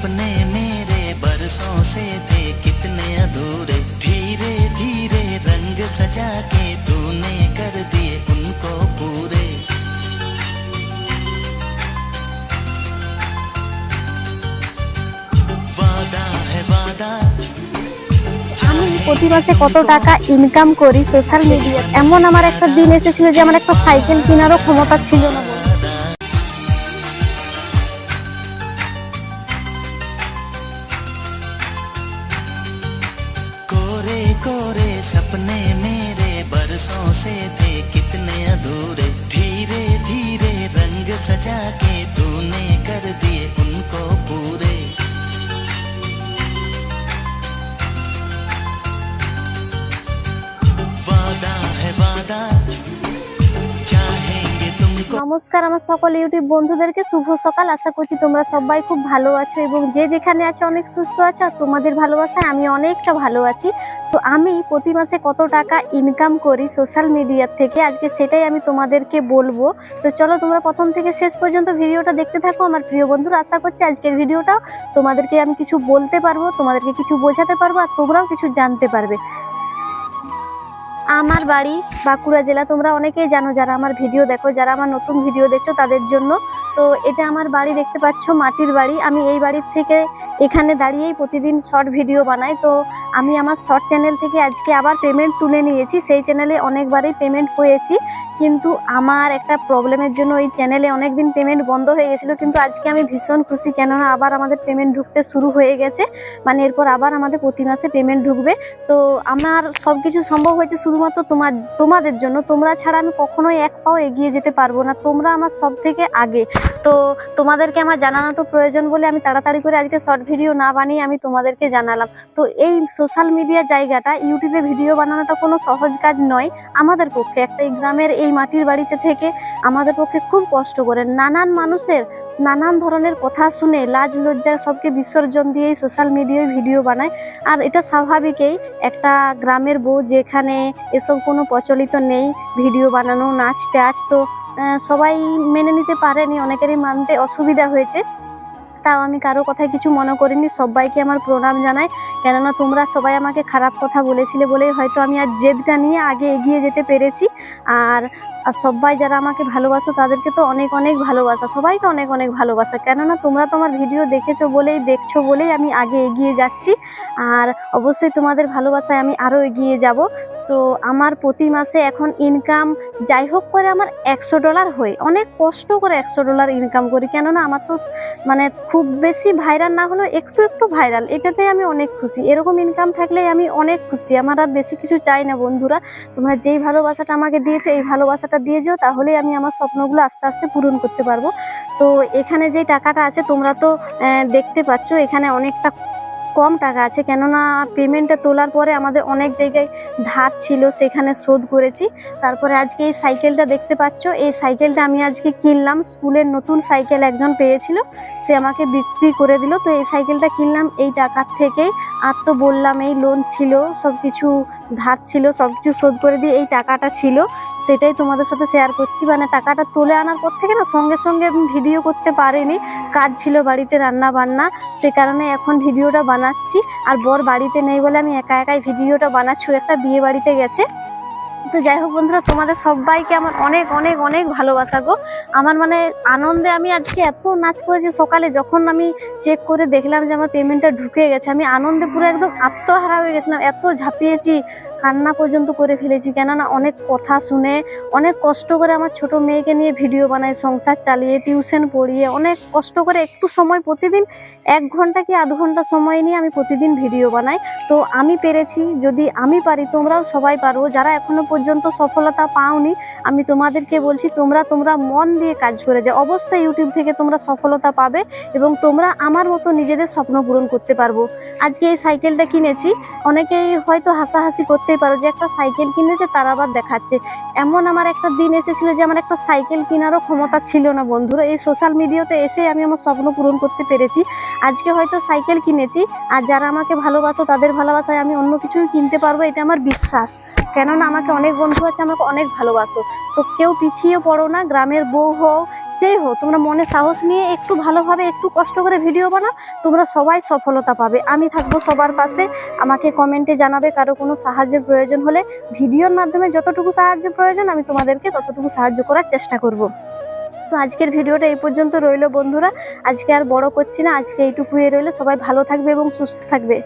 सपने मेरे बरसों से थे कितने अधूरे धीरे धीरे रंग सजा के तूने कर दिए उनको पूरे वादा है वादा আমি প্রতি মাসে কত টাকা ইনকাম করি সোশ্যাল মিডিয়া এমন আমার একটা দিন এসেছিল যে আমার একটা সাইকেল কেনারও ক্ষমতা ছিল না कोरे सपने मेरे बरसों से थे कितने अधूरे। धीरे धीरे रंग सजा के तूने নমস্কার আমার সকল ইউটিউব বন্ধুদেরকে। শুভ সকাল। আশা করছি তোমরা সবাই খুব ভালো আছো এবং যে যেখানে আছো অনেক সুস্থ আছো আর তোমাদের ভালোবাসায় আমি অনেকটা ভালো আছি। তো আমি প্রতি মাসে কত টাকা ইনকাম করি সোশ্যাল মিডিয়ার থেকে, আজকে সেটাই আমি তোমাদেরকে বলব। তো চলো তোমরা প্রথম থেকে শেষ পর্যন্ত ভিডিওটা দেখতে থাকো আমার প্রিয় বন্ধুরা। আশা করছি আজকের ভিডিওটাও তোমাদেরকে আমি কিছু বলতে পারব, তোমাদেরকে কিছু বোঝাতে পারব আর তোমরাও কিছু জানতে পারবে। আমার বাড়ি বাঁকুড়া জেলা। তোমরা অনেকেই জানো, যারা আমার ভিডিও দেখো, যারা আমার নতুন ভিডিও দেখছ, তাদের জন্য তো এটা আমার বাড়ি দেখতে পাচ্ছ, মাটির বাড়ি। আমি এই বাড়ির থেকে এখানে দাঁড়িয়েই প্রতিদিন শর্ট ভিডিও বানাই। তো আমি আমার শর্ট চ্যানেল থেকে আজকে আবার পেমেন্ট তুলে নিয়েছি। সেই চ্যানেলে অনেকবারই পেমেন্ট হয়েছি। কিন্তু আমার একটা প্রবলেমের জন্য ওই চ্যানেলে অনেক দিন পেমেন্ট বন্ধ হয়ে গেছিল। কিন্তু আজকে আমি ভীষণ খুশি, কেননা আবার আমাদের পেমেন্ট ঢুকতে শুরু হয়ে গেছে। মানে এরপর আবার আমাদের প্রতি মাসে পেমেন্ট ঢুকবে। তো আমার সব কিছু সম্ভব হয়েছে শুধুমাত্র তোমার, তোমাদের জন্য। তোমরা ছাড়া আমি কখনোই এক পাও এগিয়ে যেতে পারব না। তোমরা আমার সব থেকে আগে। তো তোমাদেরকে আমার জানানোটা প্রয়োজন বলে আমি তাড়াতাড়ি করে আজকে শর্ট ভিডিও না বানিয়ে আমি তোমাদেরকে জানালাম। তো এই সোশ্যাল মিডিয়া জায়গাটা ইউটিউবে ভিডিও বানানোটা কোনো সহজ কাজ নয়। আমাদের পক্ষে একটা গ্রামের এই মাটির বাড়িতে থেকে আমাদের পক্ষে খুব কষ্ট করে। নানান মানুষের নানান ধরনের কথা শুনে লাজ লজ্জা সবকে বিসর্জন দিয়েই সোশ্যাল মিডিয়ায় ভিডিও বানায়। আর এটা স্বাভাবিকই একটা গ্রামের বউ যেখানে এসব কোনো প্রচলিত নেই ভিডিও বানানো নাচ টাচ তো সবাই মেনে নিতে পারেনি, অনেকেরই মানতে অসুবিধা হয়েছে। তাও আমি কারও কথায় কিছু মনে করিনি, সবাইকে আমার প্রণাম জানাই। কেননা তোমরা সবাই আমাকে খারাপ কথা বলেছিলে বলেই হয়তো আমি আর জেদটা নিয়ে আগে এগিয়ে যেতে পেরেছি। আর সবাই যারা আমাকে ভালোবাসো, তাদেরকে তো অনেক অনেক ভালোবাসা, সবাইকে অনেক অনেক ভালোবাসা। কেননা তোমরা তোমার ভিডিও দেখেছ বলেই, দেখছ বলেই আমি আগে এগিয়ে যাচ্ছি। আর অবশ্যই তোমাদের ভালোবাসায় আমি আরও এগিয়ে যাব। তো আমার প্রতি মাসে এখন ইনকাম যাই হোক করে আমার একশো ডলার হয়। অনেক কষ্ট করে একশো ডলার ইনকাম করি। কেননা আমার তো মানে খুব বেশি ভাইরাল না হলেও একটু একটু ভাইরাল এটাতে আমি অনেক খুশি। এরকম ইনকাম থাকলেই আমি অনেক খুশি। আমার আর বেশি কিছু চাই না বন্ধুরা। তোমরা যেই ভালোবাসাটা আমাকে দিয়েছ, এই ভালোবাসাটা দিয়ে যাও, তাহলেই আমি আমার স্বপ্নগুলো আস্তে আস্তে পূরণ করতে পারব। তো এখানে যে টাকাটা আছে, তোমরা তো দেখতে পাচ্ছ, এখানে অনেকটা কম টাকা আছে। কেননা পেমেন্টটা তোলার পরে আমাদের অনেক জায়গায় ধার ছিল, সেখানে শোধ করেছি। তারপরে আজকে এই সাইকেলটা দেখতে পাচ্ছ, এই সাইকেলটা আমি আজকে কিনলাম। স্কুলের নতুন সাইকেল একজন পেয়েছিল, সে আমাকে বিক্রি করে দিল। তো এই সাইকেলটা কিনলাম, এই টাকার থেকেই আর তো বললাম, এই লোন ছিল সব কিছু ধার ছিল সব কিছু শোধ করে দিয়ে এই টাকাটা ছিল। সেটাই তোমাদের সাথে শেয়ার করছি। মানে টাকাটা তুলে আনার পর থেকে না সঙ্গে সঙ্গে আমি ভিডিও করতে পারিনি। কাজ ছিল বাড়িতে রান্না বান্না, সে কারণে এখন ভিডিওটা বানাচ্ছি। আর বর বাড়িতে নেই বলে আমি একা একাই ভিডিওটা বানাচ্ছি একটা বিয়ে বাড়িতে গেছে। তো যাই হোক বন্ধুরা, তোমাদের সবাইকে আমার অনেক অনেক অনেক ভালোবাসা গো। আমার মানে আনন্দে আমি আজকে এত নাচ করেছি সকালে, যখন আমি চেক করে দেখলাম যে আমার পেমেন্টটা ঢুকে গেছে, আমি আনন্দে পুরো একদম আত্মহারা হয়ে গেছিলাম, এত ঝাঁপিয়েছি। কান্না পর্যন্ত করে ফেলেছি। কেননা অনেক কথা শুনে, অনেক কষ্ট করে আমার ছোট মেয়েকে নিয়ে ভিডিও বানাই, সংসার চালিয়ে, টিউশন পড়িয়ে, অনেক কষ্ট করে একটু সময় প্রতিদিন, এক ঘণ্টা কি আধ ঘণ্টা সময় নিয়ে আমি প্রতিদিন ভিডিও বানাই। তো আমি পেরেছি, যদি আমি পারি, তোমরাও সবাই পারো। যারা এখনও পর্যন্ত সফলতা পাওনি, আমি তোমাদেরকে বলছি, তোমরা তোমরা মন দিয়ে কাজ করে যাও। অবশ্যই ইউটিউব থেকে তোমরা সফলতা পাবে এবং তোমরা আমার মতো নিজেদের স্বপ্ন পূরণ করতে পারব। আজকে এই সাইকেলটা কিনেছি, অনেকেই হয়তো হাসাহাসি করতেই পারো যে একটা সাইকেল কিনেছে তার আবার দেখাচ্ছে। এমন আমার একটা দিন এসেছিল যে আমার একটা সাইকেল কেনারও ক্ষমতা ছিল না, বন্ধুরা। এই সোশ্যাল মিডিয়াতে এসে আমি আমার স্বপ্ন পূরণ করতে পেরেছি। আজকে হয়তো সাইকেল কিনেছি, আর যারা আমাকে ভালোবাসো তাদের ভালোবাসায় আমি অন্য কিছুই কিনতে পারব, এটা আমার বিশ্বাস। কেননা আমাকে অনেক বন্ধু আছে, আমাকে অনেক ভালোবাসো। তো কেউ পিছিয়ে পড়ো না, গ্রামের বউ হও যেই হো তোমরা মনে সাহস নিয়ে একটু ভালোভাবে একটু কষ্ট করে ভিডিও বানাও, তোমরা সবাই সফলতা পাবে। আমি থাকব সবার পাশে, আমাকে কমেন্টে জানাবে কারও কোনো সাহায্যের প্রয়োজন হলে। ভিডিওর মাধ্যমে যতটুকু সাহায্য প্রয়োজন, আমি তোমাদেরকে ততটুকু সাহায্য করার চেষ্টা করব। তো আজকের ভিডিওটা এই পর্যন্ত রইল বন্ধুরা। আজকে আর বড় করছি না, আজকে এইটুকুই রইল। সবাই ভালো থাকবে এবং সুস্থ থাকবে।